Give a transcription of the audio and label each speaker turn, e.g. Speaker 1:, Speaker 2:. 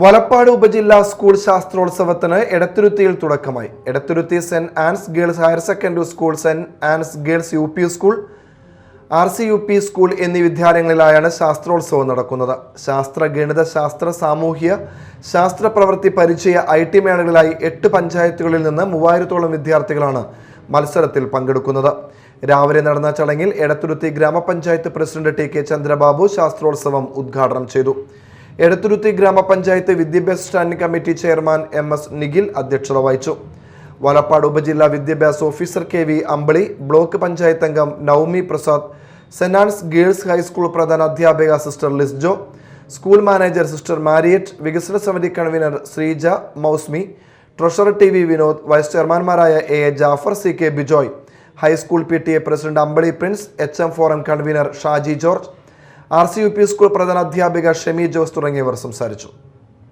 Speaker 1: വലപ്പാട് ഉപജില്ലാ സ്കൂൾ ശാസ്ത്രോത്സവത്തിന് എടത്തുരുത്തിയിൽ തുടക്കമായി. Edathuruthy Saint Ann's girls higher secondary school Saint Ann's girls U P school R C U P school എന്നീ വിദ്യാലയങ്ങളിലായാണ് ശാസ്ത്രോത്സവം നടക്കുന്നത്. ശാസ്ത്ര ഗണിത ശാസ്ത്ര സാമൂഹ്യ ശാസ്ത്ര പ്രവൃത്തി പരിചയ ഐ ടി മേളകളിലായി എട്ട് പഞ്ചായത്തുകളിൽ നിന്ന് മൂവായിരത്തോളം വിദ്യാർത്ഥികളാണ് മത്സരത്തിൽ പങ്കെടുക്കുന്നത്. രാവിലെ നടന്ന ചടങ്ങിൽ എടത്തുരുത്തി ഗ്രാമപഞ്ചായത്ത് പ്രസിഡന്റ് ടി കെ ചന്ദ്രബാബു ശാസ്ത്രോത്സവം ഉദ്ഘാടനം ചെയ്തു. എടത്തുരുത്തി ഗ്രാമപഞ്ചായത്ത് വിദ്യാഭ്യാസ standing committee chairman M S Nikhil അധ്യക്ഷത വഹിച്ചു. വലപ്പാട് ഉപജില്ലാ വിദ്യാഭ്യാസ officer K V Ambili block panchayat അംഗം Navami Prasad Saint girls high school പ്രധാന അധ്യാപിക sister Lisjo school manager sister Mariet വികസന സമിതി convener Sreeja Mousmi treasurer T V Vinod vice ചെയർമാൻമാരായ A A Jafar C K Bijoy high school P T A president Ambali Prince H M forum convener Shaji George R C U P school പ്രധാന അധ്യാപിക ഷെമി ജോസ് തുടങ്ങിയവർ സംസാരിച്ചു